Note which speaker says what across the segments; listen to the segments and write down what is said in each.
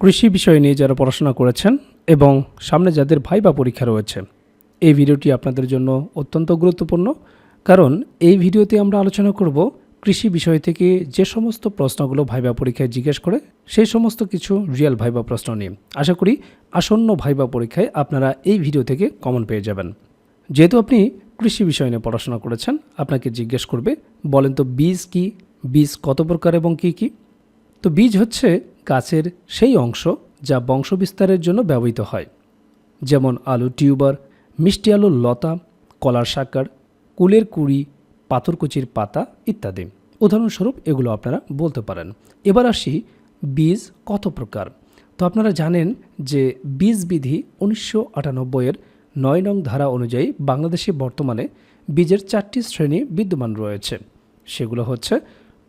Speaker 1: কৃষি বিষয় নিয়ে যারা পড়াশোনা করেছেন এবং সামনে যাদের ভাইবা পরীক্ষা রয়েছে, এই ভিডিওটি আপনাদের জন্য অত্যন্ত গুরুত্বপূর্ণ। কারণ এই ভিডিওতে আমরা আলোচনা করব কৃষি বিষয় থেকে যে সমস্ত প্রশ্নগুলো ভাইবা পরীক্ষায় জিজ্ঞেস করে, সেই সমস্ত কিছু রিয়েল ভাইবা প্রশ্ন নিয়ে। আশা করি আসন্ন ভাইবা পরীক্ষায় আপনারা এই ভিডিও থেকে কমন পেয়ে যাবেন। যেহেতু আপনি কৃষি বিষয় নিয়ে পড়াশোনা করেছেন, আপনাকে জিজ্ঞেস করবে, বলেন তো বীজ কি? বীজ কত প্রকার এবং কি কি? তো বীজ হচ্ছে গাছের সেই অংশ যা বংশবিস্তারের জন্য ব্যবহৃত হয়, যেমন আলু টিউবার, মিষ্টি আলুর লতা, কলার শাকার কুলের কুড়ি, পাথরকুচির পাতা ইত্যাদি। উদাহরণস্বরূপ এগুলো আপনারা বলতে পারেন। এবার আসি বীজ কত প্রকার? তো আপনারা জানেন যে বীজ বিধি উনিশশো আটানব্বইয়ের নয় নং ধারা অনুযায়ী বাংলাদেশে বর্তমানে বীজের চারটি শ্রেণি বিদ্যমান রয়েছে। সেগুলো হচ্ছে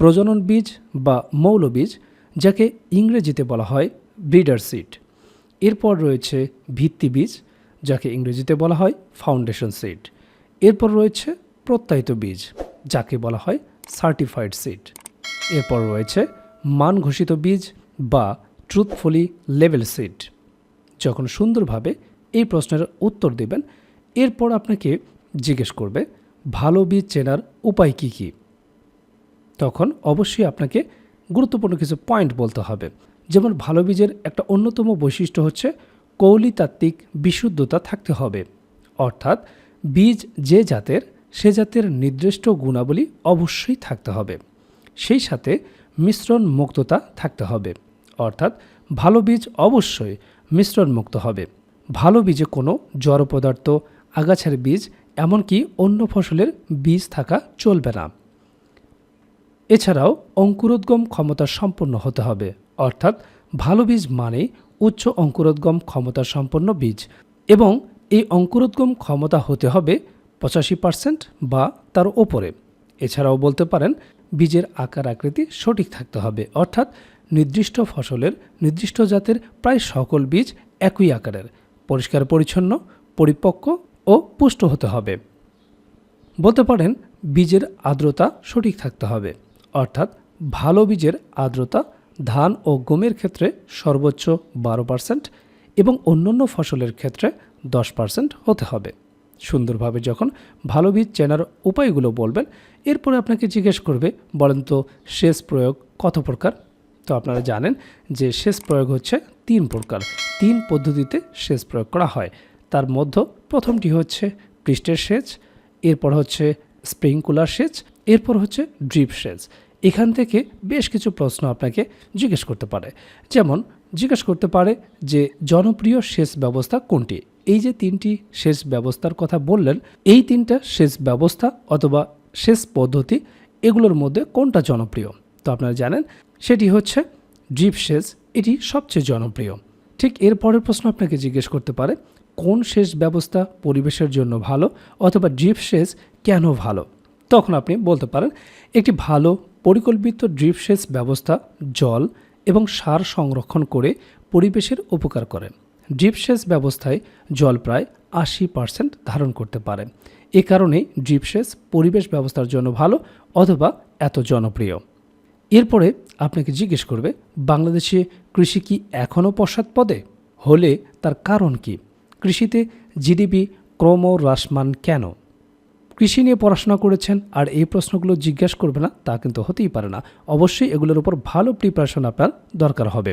Speaker 1: প্রজনন বীজ বা মৌল বীজ যাকে ইংরেজিতে বলা হয় ব্রিডার সিড এরপর রয়েছে ভিত্তি বীজ, যাকে ইংরেজিতে বলা হয় ফাউন্ডেশন সিড এরপর রয়েছে প্রত্যায়িত বীজ, যাকে বলা হয় সার্টিফাইড সিড এরপর রয়েছে মান ঘোষিত বীজ বা ট্রুথফুলি লেভেল সিড যখন সুন্দরভাবে এই প্রশ্নের উত্তর দেবেন, এরপর আপনাকে জিজ্ঞেস করবে, ভালো বীজ চেনার উপায় কী কী? তখন অবশ্যই আপনাকে গুরুত্বপূর্ণ কিছু পয়েন্ট বলতে হবে। যেমন ভালো বীজের একটা অন্যতম বৈশিষ্ট্য হচ্ছে কৌলিতাত্ত্বিক বিশুদ্ধতা থাকতে হবে। অর্থাৎ বীজ যে জাতের, সে জাতের নির্দিষ্ট গুণাবলী অবশ্যই থাকতে হবে। সেই সাথে মিশ্রণ মুক্ততা থাকতে হবে। অর্থাৎ ভালো বীজ অবশ্যই মিশ্রণ মুক্ত হবে। ভালো বীজে কোনো জড় পদার্থ আগাছার বীজ, এমনকি অন্য ফসলের বীজ থাকা চলবে না। এছাড়াও অঙ্কুরোদ্গম ক্ষমতা সম্পন্ন হতে হবে, অর্থাৎ ভালো বীজ মানেই উচ্চ অঙ্কুরোদ্গম ক্ষমতা সম্পন্ন বীজ এবং এই অঙ্কুরোদ্গম ক্ষমতা হতে হবে পঁচাশি পার্সেন্ট বা তার ওপরে। এছাড়াও বলতে পারেন, বীজের আকার আকৃতি সঠিক থাকতে হবে, অর্থাৎ নির্দিষ্ট ফসলের নির্দিষ্ট জাতের প্রায় সকল বীজ একই আকারের, পরিষ্কার পরিচ্ছন্ন, পরিপক্ক ও পুষ্ট হতে হবে। বলতে পারেন, বীজের আর্দ্রতা সঠিক থাকতে হবে। অর্থাৎ ভালো বীজের আর্দ্রতা ধান ও গমের ক্ষেত্রে সর্বোচ্চ বারো পার্সেন্ট এবং অন্যান্য ফসলের ক্ষেত্রে দশ পার্সেন্ট হতে হবে। সুন্দরভাবে যখন ভালো বীজ চেনার উপায়গুলো বলবেন, এরপরে আপনাকে জিজ্ঞেস করবে, বলেন তো শেষ প্রয়োগ কত প্রকার? তো আপনারা জানেন যে শেষ প্রয়োগ হচ্ছে তিন প্রকার। তিন পদ্ধতিতে সেচ প্রয়োগ করা হয়। তার মধ্য প্রথমটি হচ্ছে পৃষ্ঠের সেচ, এরপর হচ্ছে স্প্রিংকুলার সেচ এরপর হচ্ছে ড্রিপ সেচ এখান থেকে বেশ কিছু প্রশ্ন আপনাকে জিজ্ঞেস করতে পারে। যেমন, জিজ্ঞেস করতে পারে যে জনপ্রিয় সেচ ব্যবস্থা কোনটি? এই যে তিনটি সেচ ব্যবস্থার কথা বললেন, এই তিনটা সেচ ব্যবস্থা অথবা সেচ পদ্ধতি, এগুলোর মধ্যে কোনটা জনপ্রিয়? তো আপনারা জানেন, সেটি হচ্ছে ড্রিপ সেচ, এটি সবচেয়ে জনপ্রিয়। ঠিক এর পরের প্রশ্ন আপনাকে জিজ্ঞেস করতে পারে, কোন সেচ ব্যবস্থা পরিবেশের জন্য ভালো অথবা ড্রিপ সেচ কেন ভালো? তখন আপনি বলতে পারেন, একটি ভালো পরিকল্পিত ড্রিপ সেচ ব্যবস্থা, জল এবং সার সংরক্ষণ করে পরিবেশের উপকার করে ড্রিপ সেচ ব্যবস্থায় জল প্রায় আশি পার্সেন্ট ধারণ করতে পারে। এ কারণে ড্রিপ সেচ পরিবেশ ব্যবস্থার জন্য ভালো অথবা এত জনপ্রিয়। এরপরে আপনাকে জিজ্ঞেস করবে, বাংলাদেশে কৃষি কি এখনও পশ্চাৎপদে হলে তার কারণ কি? কৃষিতে জিডিপি ক্রমহ্রাসমান কেন? কৃষি নিয়ে পড়াশোনা করেছেন আর এই প্রশ্নগুলো জিজ্ঞাসা করবে না, তা কিন্তু হতেই পারে না। অবশ্যই এগুলোর উপর ভালো প্রিপারেশন আপনার দরকার হবে।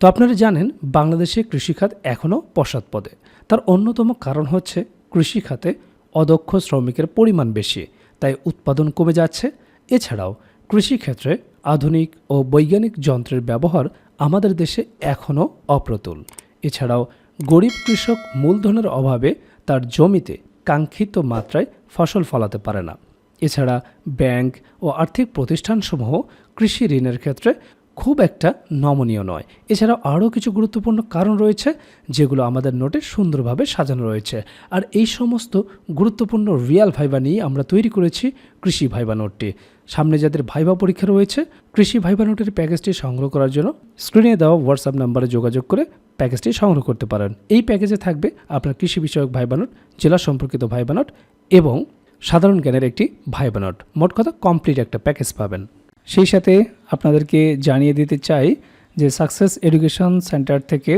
Speaker 1: তো আপনারা জানেন, বাংলাদেশে কৃষিখাত এখনও পশ্চাৎপদে তার অন্যতম কারণ হচ্ছে কৃষিখাতে অদক্ষ শ্রমিকের পরিমাণ বেশি, তাই উৎপাদন কমে যাচ্ছে। এছাড়াও কৃষিক্ষেত্রে আধুনিক ও বৈজ্ঞানিক যন্ত্রের ব্যবহার আমাদের দেশে এখনও অপ্রতুল। এছাড়াও গরিব কৃষক মূলধনের অভাবে তার জমিতে কাঙ্ক্ষিত মাত্রায় ফসল ফলাতে পারে না। এছাড়া ব্যাংক ও আর্থিক প্রতিষ্ঠানসমূহ কৃষি ঋণের ক্ষেত্রে খুব একটা নমনীয় নয়। এছাড়াও আরও কিছু গুরুত্বপূর্ণ কারণ রয়েছে, যেগুলো আমাদের নোটে সুন্দরভাবে সাজানো রয়েছে। আর এই সমস্ত গুরুত্বপূর্ণ রিয়াল ভাইবা নিয়ে আমরা তৈরি করেছি কৃষি ভাইবা নোটটি। সামনে যাদের ভাইবা পরীক্ষা রয়েছে, কৃষি ভাইবা নোটের প্যাকেজটি সংগ্রহ করার জন্য স্ক্রিনে দেওয়া হোয়াটসঅ্যাপ নাম্বারে যোগাযোগ করে প্যাকেজটি সংগ্রহ করতে পারেন। এই প্যাকেজে থাকবে আপনার কৃষি বিষয়ক ভাইবা নোট, জেলা সম্পর্কিত ভাইবা নোট এবং সাধারণ জ্ঞানের একটি ভাইবা নোট। মোট কথা, কমপ্লিট একটা প্যাকেজ পাবেন। সেই সাথে আপনাদেরকে জানিয়ে দিতে চাই যে সাকসেস এডুকেশন সেন্টার থেকে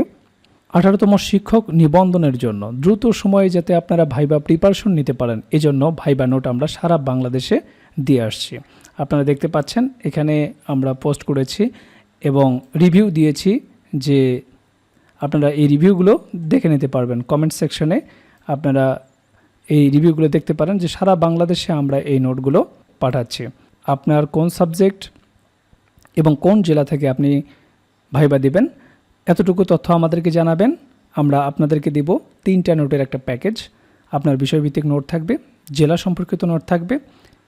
Speaker 1: আঠারোতম শিক্ষক নিবন্ধনের জন্য দ্রুত সময়ে যাতে আপনারা ভাইবা প্রিপারেশন নিতে পারেন, এজন্য ভাইবা নোট আমরা সারা বাংলাদেশে দিয়ে আসছি। আপনারা দেখতে পাচ্ছেন, এখানে আমরা পোস্ট করেছি এবং রিভিউ দিয়েছি যে আপনারা এই রিভিউগুলো দেখে নিতে পারবেন। কমেন্ট সেকশনে আপনারা এই রিভিউগুলো দেখতে পারেন যে সারা বাংলাদেশে আমরা এই নোটগুলো পাঠাচ্ছি। আপনার কোন সাবজেক্ট এবং কোন জেলা থেকে আপনি ভাইবা দিবেন, এতটুকু তথ্য আমাদেরকে জানাবেন। আমরা আপনাদেরকে দেব তিনটা নোটের একটা প্যাকেজ। আপনার বিষয়ভিত্তিক নোট থাকবে, জেলা সম্পর্কিত নোট থাকবে